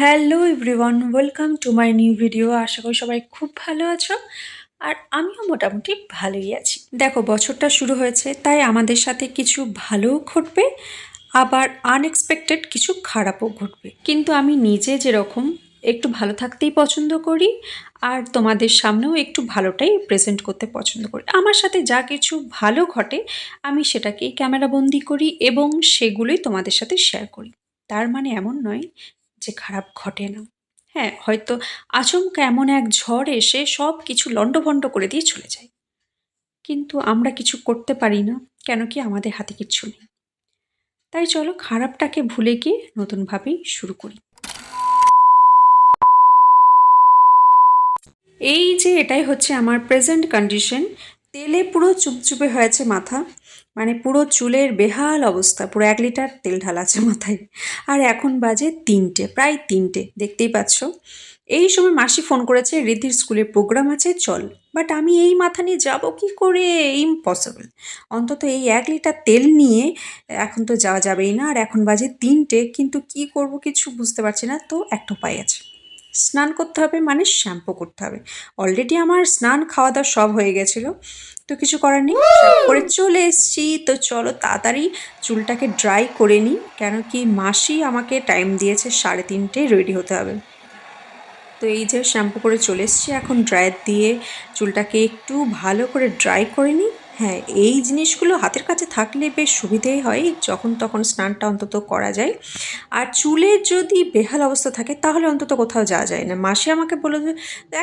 Hello everyone welcome to my new video আশা করি সবাই খুব ভালো আছো। আর আমিও মোটামুটি ভালোই আছি। দেখো, বছরটা শুরু হয়েছে, তাই আমাদের সাথে কিছু ভালোও ঘটবে, আবার আনএক্সপেক্টেড কিছু খারাপও ঘটবে। কিন্তু আমি নিজে যেরকম একটু ভালো থাকতেই পছন্দ করি, আর তোমাদের সামনেও একটু ভালোটাই প্রেজেন্ট করতে পছন্দ করি। আমার সাথে যা কিছু ভালো ঘটে, আমি সেটাকেই ক্যামেরাবন্দি করি এবং সেগুলোই তোমাদের সাথে শেয়ার করি। তার মানে এমন নয় যে খারাপ ঘটে না। হ্যাঁ হয়তো আচমকা এমন এক ঝড় এসে সব কিছু লণ্ডভণ্ড করে দিয়ে চলে যায়। কিন্তু আমরা কিছু করতে পারি না, কেন কি আমাদের হাতে কিচ্ছু নেই। তাই চলো খারাপটাকে ভুলে গিয়ে নতুনভাবেই শুরু করি। এই যে এটাই হচ্ছে আমার প্রেজেন্ট কন্ডিশন, তেলে পুরো চুপচুপে হয়েছে মাথা। মানে পুরো চুলের বেহাল অবস্থা, পুরো এক লিটার তেল ঢালা আছে মাথায়। আর এখন বাজে তিনটে, প্রায় তিনটে, দেখতেই পাচ্ছ। এই সময় মাসি ফোন করেছে রিধির স্কুলে প্রোগ্রাম আছে, চল। বাট আমি এই মাথা নিয়ে যাব কি করে? ইম্পসিবল। অন্তত এই এক লিটার তেল নিয়ে এখন তো যাওয়া যাবেই না। আর এখন বাজে তিনটে, কিন্তু কি করব কিছু বুঝতে পারছি না। তো একটা উপায় আছে। স্নান করতে হবে মানে শ্যাম্পু করতে হবে। অলরেডি আমার স্নান খাওয়া দাওয়া সব হয়ে গেছিল। তো কিছু করার নেই। করে চলে এসেছি। তো চলো তাড়াতাড়ি চুলটাকে ড্রাই করে নিই কেন কি মাসি আমাকে টাইম দিয়েছে সাড়ে তিনটে রেডি হতে হবে। তো এই যে শ্যাম্পু করে চলে এসেছি। এখন ড্রায়ার দিয়ে চুলটাকে একটু ভালো করে ড্রাই করে নিই। হ্যাঁ এই জিনিসগুলো হাতের কাছে থাকলে বেশ সুবিধেই হয় যখন তখন স্নানটা অন্তত করা যায়। আর চুলের যদি বেহাল অবস্থা থাকে তাহলে অন্তত কোথাও যাওয়া যায় না। মাসে আমাকে বলে যে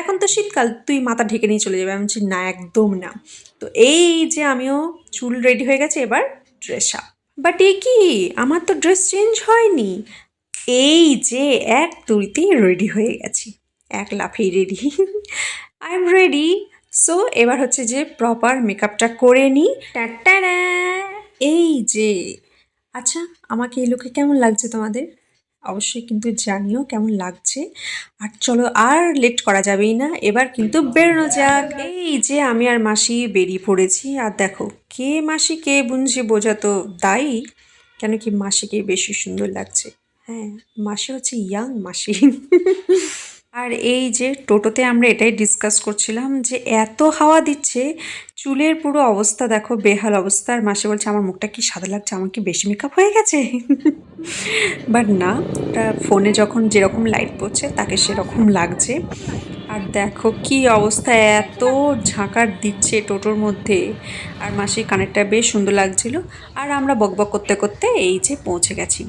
এখন তো শীতকাল, তুই মাথা ঢেকে নিয়ে চলে যাবে। আমি বলছি, না, একদম না। তো এই যে আমিও চুল রেডি হয়ে গেছে, এবার ড্রেস আপ বাট এ কি? আমার তো ড্রেস চেঞ্জ হয়নি। এই যে এক তুড়িতেই রেডি হয়ে গেছি। এক লাফেই ready I am ready so এবার হচ্ছে যে প্রপার মেকআপটা করে নিই। টাটারা এই যে আচ্ছা আমাকে এই লুকে কেমন লাগছে তোমাদের? অবশ্যই কিন্তু জানিও কেমন লাগছে। আর চলো আর লেট করা যাবেই না এবার কিন্তু বেরোনো যাক। এই যে আমি আর মাসি বেরিয়ে পড়েছি আর দেখো কে মাসি কে বুঝি বোঝাতো দায়ী কেন কি মাসিকে বেশি সুন্দর লাগছে। হ্যাঁ মাসি হচ্ছে ইয়াং মাসি আর এই যে টোটোতে আমরা এটাই ডিসকাস করছিলাম যে এত হাওয়া দিচ্ছে, চুলের পুরো অবস্থা দেখো, বেহাল অবস্থা। আর মাসে বলছে, আমার মুখটা কি সাদা লাগছে? আমার কি বেশি মেকআপ হয়ে গেছে? বাট না, ওটা ফোনে যখন যেরকম লাইট পড়ছে, তাকে সেরকম লাগছে। আর দেখো কি অবস্থা, এত ঝাঁকার দিচ্ছে টোটোর মধ্যে। আর মাসির কানেরটা বেশ সুন্দর লাগছিল। আর আমরা বকবক করতে করতে এই যে পৌঁছে গেছি।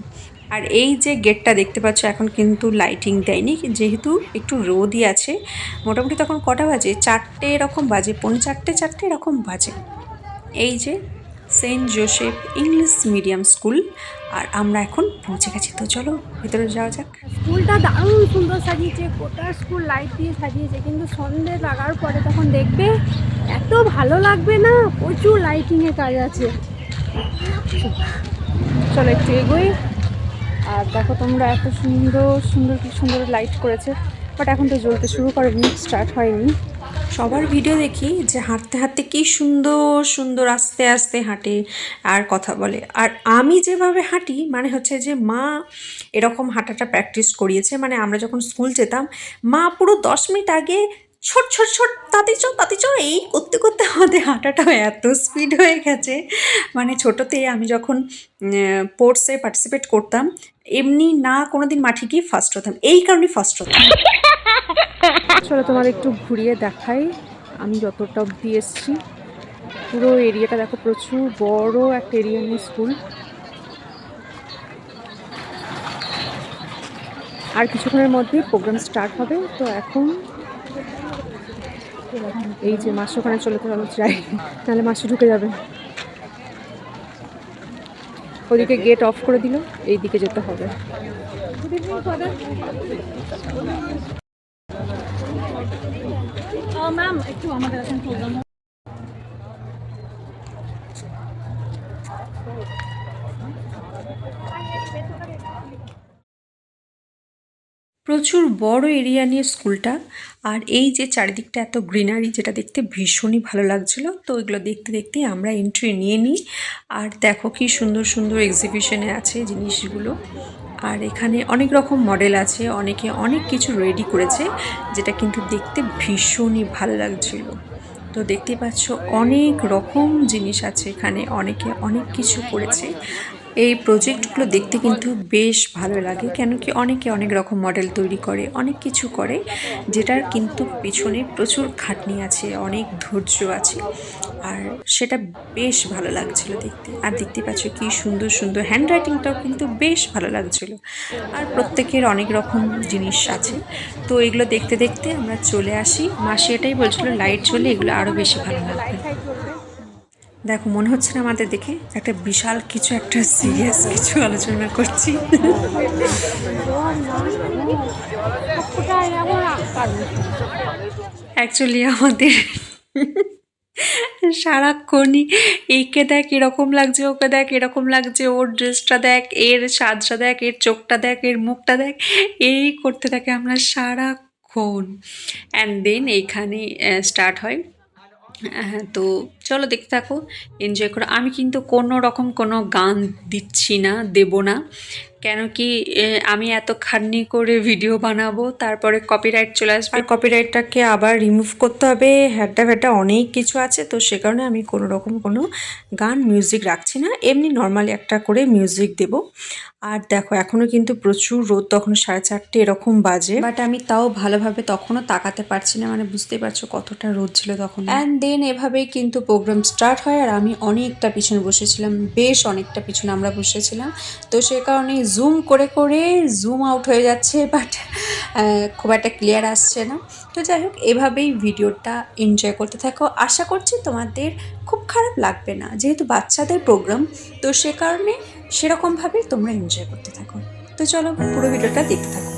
আর এই যে গেটটা দেখতে পাচ্ছ, এখন কিন্তু লাইটিং দেয়নি। যেহেতু একটু রোদই আছে, মোটামুটি তখন কটা বাজে? চারটে এরকম বাজে, পৌনে চারটে চারটে এরকম বাজে। এই যে Saint Joseph English medium school, আর আমরা এখন পৌঁছে গেছি। তো চলো, ভিতরে যাওয়া যাক। স্কুলটা দারুণ সুন্দর সাজিয়েছে, গোটা স্কুল লাইট দিয়ে সাজিয়েছে, কিন্তু সন্ধে লাগার পরে তখন দেখবে এত ভালো লাগবে না, প্রচুর লাইটিংয়ের কাজ আছে। চলো, একটু এগোই। দেখো তোমরা এত সুন্দর সুন্দর, কি সুন্দর লাইট করেছে। বাট এখন তো জ্বলতে শুরু করেনি স্টার্ট হয়নি। সবার ভিডিও দেখি যে হাঁটতে হাঁটতে কি সুন্দর সুন্দর আস্তে আস্তে হাঁটে আর কথা বলে। আর আমি যেভাবে হাঁটি মানে হচ্ছে যে মা এরকম হাঁটাটা প্র্যাকটিস করিয়েছে। মানে আমরা যখন স্কুল যেতাম, মা পুরো দশ মিনিট আগে ছোট ছোট ছোট, তাতে চো তাতে চো এই করতে করতে আমাদের হাঁটাটা এত স্পিড হয়ে গেছে। মানে ছোটোতে আমি যখন স্পোর্টসে পার্টিসিপেট করতাম, এমনি না কোনো দিন মাঠে গিয়ে ফার্স্ট হতাম। এই কারণে ফার্স্ট হতাম। চলো তোমার একটু ঘুরিয়ে দেখাই। আমি যতটা অব্দি এসছি। পুরো এরিয়াটা দেখো, প্রচুর বড় একটা এরিয়া নিয়ে স্কুল আর কিছুক্ষণের মধ্যে প্রোগ্রাম স্টার্ট হবে। তো এখন এই যে মাস ওখানে চলে তো যাই। তাহলে মাছ ঢুকে যাবে। ওদিকে গেট অফ করে দিল এই দিকে যেতে হবে। ম্যাম একটু আমাদের এখন প্রচুর বড় এরিয়া নিয়ে স্কুলটা। আর এই যে চারিদিকটা এত গ্রিনারি যেটা দেখতে ভীষণই ভালো লাগছিল। তো এগুলো দেখতে দেখতে আমরা এন্ট্রি নিয়ে নিই। আর দেখো কি সুন্দর সুন্দর এক্সিবিশনে আছে জিনিসগুলো। আর এখানে অনেক রকম মডেল আছে, অনেকে অনেক কিছু রেডি করেছে, যেটা কিন্তু দেখতে ভীষণই ভালো লাগছিল। তো দেখতে পাচ্ছ অনেক রকম জিনিস আছে এখানে, অনেকে অনেক কিছু করেছে। এই প্রজেক্টগুলো দেখতে কিন্তু বেশ ভালো লাগে কেন কি অনেকে অনেক রকম মডেল তৈরি করে, অনেক কিছু করে, যেটার কিন্তু পিছনে প্রচুর খাটনি আছে, অনেক ধৈর্য আছে, আর সেটা বেশ ভালো লাগছিল দেখতে। আর দেখতে পাচ্ছ কি সুন্দর সুন্দর হ্যান্ড রাইটিংটাও কিন্তু বেশ ভালো লাগছিল, আর প্রত্যেকের অনেক রকম জিনিস আছে। তো এগুলো দেখতে দেখতে আমরা চলে আসি মাসি এটাই বলছিল, লাইট চলে এগুলো আরও বেশি ভালো লাগবে। দেখো, মনে হচ্ছে না আমাদের দেখে একটা বিশাল কিছু, একটা সিরিয়াস কিছু আলোচনা করছি। অ্যাকচুয়ালি আমাদের সারাক্ষণই একে দেখ এরকম লাগছে, ওকে দেখ এরকম লাগছে, ওর ড্রেসটা দেখ, এর সাজটা দেখ, এর চোখটা দেখ, এর মুখটা দেখ, এই করতে থাকে আমরা সারাক্ষণ অ্যান্ড দেন এইখানে স্টার্ট হ্যাঁ। তো চলো দেখতে থাকো এনজয় করো। আমি কিন্তু কোনো রকম কোনো গান দিচ্ছি না, দেব না। কেন কি আমি এত খাটনি করে ভিডিও বানাবো, তারপরে কপিরাইট চলে আসবে। আর কপিরাইটটাকে আবার রিমুভ করতে হবে, হ্যাড্ডা ফ্যাড্ডা অনেক কিছু আছে, তো সে কারণে আমি কোনো রকম কোনো গান মিউজিক রাখছি না। এমনি নর্মালি একটা করে মিউজিক দেব। আর দেখো এখনও কিন্তু প্রচুর রোদ তখন সাড়ে চারটে এরকম বাজে। বাট আমি তাও ভালোভাবে তখনও তাকাতে পারছি না মানে বুঝতেই পারছ কতটা রোদ ছিল তখন। অ্যান্ড দেন এভাবেই কিন্তু প্রোগ্রাম স্টার্ট হয় আর আমি অনেকটা পিছনে বসেছিলাম বেশ অনেকটা পিছনে আমরা বসেছিলাম। তো সে কারণে জুম করে করে জুম আউট হয়ে যাচ্ছে বাট খুব একটা ক্লিয়ার আসছে না। তো যাই হোক এভাবেই ভিডিওটা এনজয় করতে থাকো। আশা করছি তোমাদের খুব খারাপ লাগবে না যেহেতু বাচ্চাদের প্রোগ্রাম তো সে কারণে সেরকমভাবেই তোমরা এনজয় করতে থাকো। তো চলো পুরো ভিডিওটা দেখতে থাকো।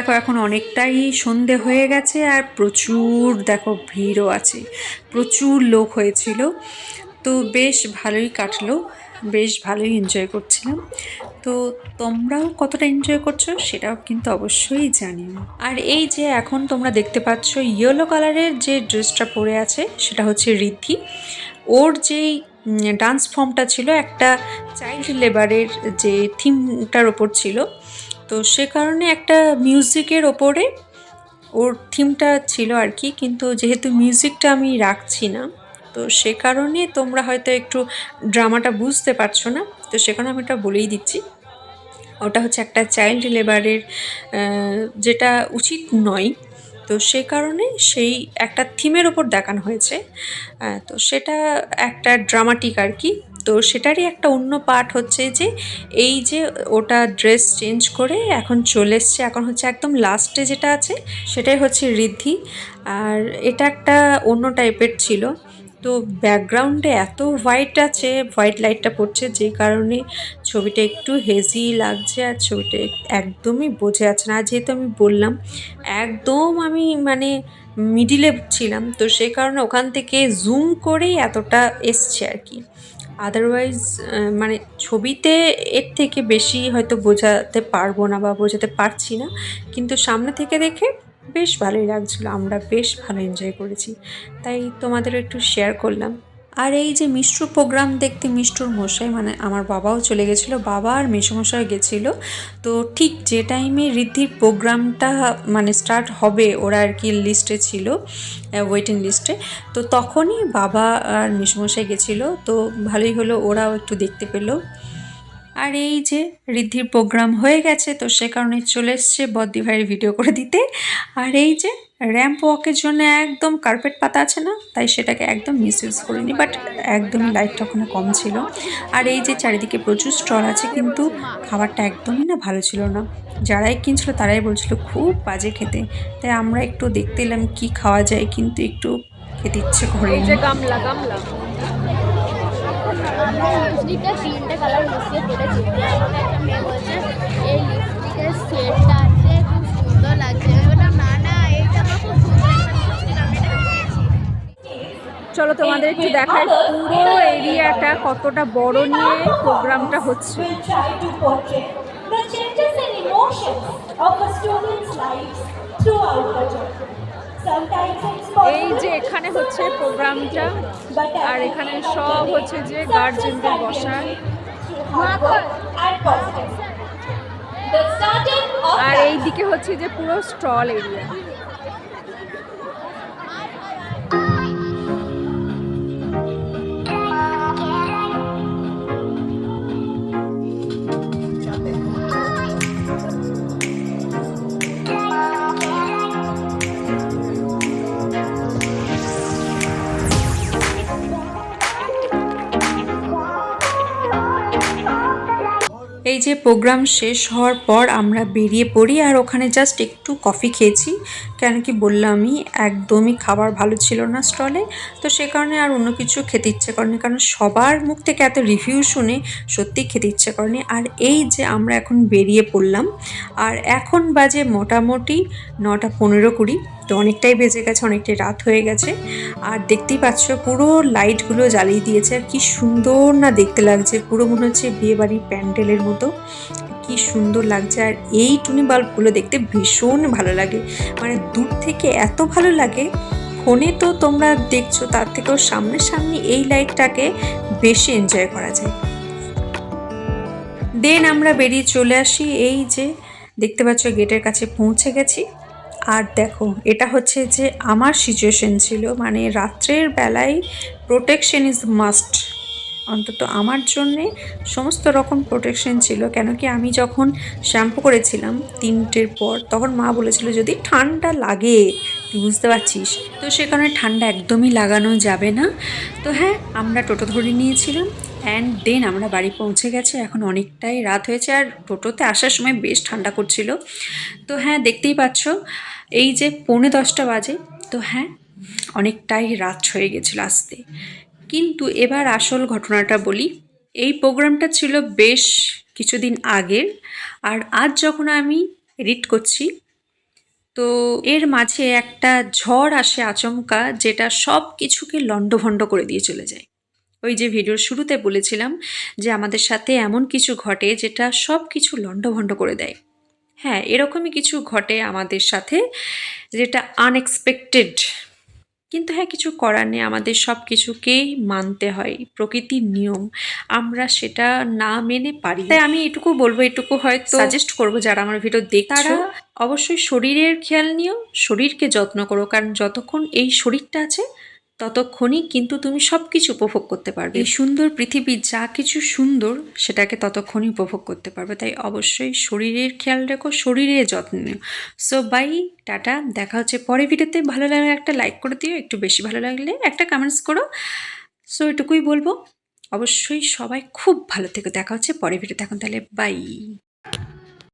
দেখো, এখন অনেকটাই সন্ধে হয়ে গেছে আর প্রচুর, দেখো, ভিড়ও আছে। প্রচুর লোক হয়েছিল। তো বেশ ভালোই কাটলো, বেশ ভালোই এনজয় করছিলাম। তো তোমরাও কতটা এনজয় করছ সেটাও কিন্তু অবশ্যই জানিও। আর এই যে এখন তোমরা দেখতে পাচ্ছ ইয়েলো কালারের যে ড্রেসটা পরে আছে, সেটা হচ্ছে রিদ্ধি। ওর যেই ডান্স ফর্মটা ছিল, একটা চাইল্ড লেবারের যে থিমটার ওপর ছিল তো সে কারণে একটা মিউজিকের ওপরে ওর থিমটা ছিল আর কি, কিন্তু যেহেতু মিউজিকটা আমি রাখছি না, তো সে কারণে তোমরা হয়তো একটু ড্রামাটা বুঝতে পারছ না, তো সে কারণে আমি এটা বলেই দিচ্ছি। ওটা হচ্ছে একটা চাইল্ড লেবারের যেটা উচিত নয়, তো সে কারণে সেই একটা থিমের ওপর দেখানো হয়েছে তো সেটা একটা ড্রামাটিক আর কি তো সেটারই একটা অন্য পার্ট হচ্ছে যে এই যে ওটা ড্রেস চেঞ্জ করে এখন চলে এসছে, এখন হচ্ছে একদম লাস্টে যেটা আছে সেটাই হচ্ছে ঋদ্ধি। আর এটা একটা অন্য টাইপের ছিল। তো ব্যাকগ্রাউন্ডে এত হোয়াইট আছে হোয়াইট লাইটটা পড়ছে যে কারণে ছবিটা একটু হেজি লাগছে আর ছবিটা একদমই বোঝা যাচ্ছে না। যেহেতু আমি বললাম, একদম আমি মানে মিডিলে ছিলাম, তো সেই কারণে ওখান থেকে জুম করেই এতটা এসছে আর কি। আদারওয়াইজ মানে ছবিতে এর থেকে বেশি হয়তো বোঝাতে পারব না বা বোঝাতে পারছি না। কিন্তু সামনে থেকে দেখে বেশ ভালোই লাগছিল, আমরা বেশ ভালো এনজয় করেছি। তাই তোমাদের একটু শেয়ার করলাম। আর এই যে মিষ্টুর প্রোগ্রাম দেখতে মিষ্টুর মশাই মানে আমার বাবাও চলে গেছিল, বাবা আর মেসোমশাই গেছিল। তো ঠিক যে টাইমে ঋদ্ধির প্রোগ্রামটা মানে স্টার্ট হবে, ওরা আর কি লিস্টে ছিল ওয়েটিং লিস্টে তো তখনই বাবা আর মেসোমশাই গেছিল। তো ভালোই হলো, ওরাও একটু দেখতে পেল। আর এই যে ঋদ্ধির প্রোগ্রাম হয়ে গেছে, তো সে কারণে চলে এসছে বদ্দি ভাইয়ের ভিডিও করে দিতে। আর এই যে র্যাম্প ওয়াকের জন্য একদম কার্পেট পাতা আছে না? তাই সেটাকে একদম মিস ইউজ করিনি বাট একদমই লাইটটা ওখানে কম ছিল। আর এই যে চারিদিকে প্রচুর স্টল আছে কিন্তু খাবারটা একদমই না ভালো ছিল না। যারাই কিনছিল তারাই বলছিল খুব বাজে খেতে। তাই আমরা একটু দেখতে এলাম কী খাওয়া যায় কিন্তু একটু খেতে ইচ্ছে এই করেনি যে গামলা গামলা। লিপস্টিকটা তিনটে কালার মিশিয়ে করেছি আমাকে একটা মেয়ে বলছে এই লিপস্টিকের শেডটা আছে খুব সুন্দর লাগছে। আমি বললাম না না চলো তোমাদের একটু দেখাই পুরো এরিয়াটা কতটা বড় নিয়ে প্রোগ্রামটা হচ্ছে। এই যে এখানে হচ্ছে প্রোগ্রামটা আর এখানে সব হচ্ছে যে গার্জেনদের বসা আর এই দিকে হচ্ছে যে পুরো স্টল এরিয়া যে প্রোগ্রাম শেষ হওয়ার পর আমরা বেরিয়ে পড়ি আর ওখানে জাস্ট একটু কফি খেয়েছি। কেন কি বললামই, একদমই খাবার ভালো ছিল না স্টলে। তো সে কারণে আর অন্য কিছু খেতে ইচ্ছে করেনি, কারণ সবার মুখ থেকে এত রিভিউ শুনে সত্যি খেতে ইচ্ছে করেনি। আর এই যে আমরা এখন বেরিয়ে পড়লাম, আর এখন বাজে মোটামুটি নটা পনেরো কুড়ি। তো অনেকটাই বেজে গেছে, অনেকটাই রাত হয়ে গেছে। আর দেখতেই পাচ্ছ পুরো লাইটগুলো জ্বালিয়ে দিয়েছে, আর কি সুন্দর না দেখতে লাগছে। পুরো মনে হচ্ছে বিয়েবাড়ির প্যান্ডেলের মতো। কি সুন্দর লাগছে, আর এই টুনি বাল্বগুলো দেখতে ভীষণ ভালো লাগে। মানে দূর থেকে এত ভালো লাগে, ফোনে তো তোমরা দেখছ, তার থেকেও সামনাসামনি এই লাইটটাকে বেশি এনজয় করা যায়। দেন আমরা বেরিয়ে চলে আসি, এই যে দেখতে পাচ্ছ গেটের কাছে পৌঁছে গেছি। আর দেখো, এটা হচ্ছে যে আমার সিচুয়েশন ছিল মানে রাত্রের বেলায় প্রোটেকশন ইজ মাস্ট অন্তত আমার জন্যে সমস্ত রকম প্রোটেকশন ছিল কেন কি আমি যখন শ্যাম্পু করেছিলাম তিনটের পর, তখন মা বলেছিল, যদি ঠান্ডা লাগে, তুই বুঝতে পারছিস? তো সে কারণে ঠান্ডা একদমই লাগানো যাবে না। তো হ্যাঁ আমরা টোটো ধরে নিয়েছিলাম। অ্যান্ড দেন আমরা বাড়ি পৌঁছে গেছে। এখন অনেকটাই রাত হয়েছে আর টোটোতে আসার সময় বেশ ঠান্ডা করছিল। তো হ্যাঁ দেখতেই পাচ্ছ, এই যে পৌনে দশটা বাজে, তো হ্যাঁ অনেকটাই রাত হয়ে গেছিল আসতে। কিন্তু এবার আসল ঘটনাটা বলি, এই প্রোগ্রামটা ছিল বেশ কিছুদিন আগের আর আজ যখন আমি এডিট করছি, তো এর মাঝে একটা ঝড় আসে আচমকা, যেটা সব কিছুকে লণ্ডভণ্ড করে দিয়ে চলে যায়। ওই যে ভিডিওর শুরুতে বলেছিলাম যে আমাদের সাথে এমন কিছু ঘটে যেটা সব কিছু লণ্ডভণ্ড করে দেয়। হ্যাঁ এরকমই কিছু ঘটে আমাদের সাথে যেটা আনএক্সপেক্টেড কিন্তু হ্যাঁ কিছু করার নেই আমাদের সব কিছুকেই মানতে হয় প্রকৃতির নিয়ম। আমরা সেটা না মেনে পারি। তাই আমি এটুকু বলব এটুকু হয়তো সাজেস্ট করব যারা আমার ভিডিও দেখছ। তারা অবশ্যই শরীরের খেয়াল নিও শরীরকে যত্ন করো। কারণ যতক্ষণ এই শরীরটা আছে ততক্ষণই কিন্তু তুমি সব কিছু উপভোগ করতে পারবে। এই সুন্দর পৃথিবী যা কিছু সুন্দর, সেটাকে ততক্ষণই উপভোগ করতে পারবে। তাই অবশ্যই শরীরের খেয়াল রেখো শরীরের যত্ন নিও। So bye tata. দেখা হচ্ছে পরে ভিডিওতে। ভালো লাগলে একটা লাইক করে দিও, একটু বেশি ভালো লাগলে একটা কমেন্টস করো। সো এটুকুই বলব। অবশ্যই সবাই খুব ভালো থেকে। দেখা হচ্ছে পরে ভিডিওতে। এখন তাহলে বাই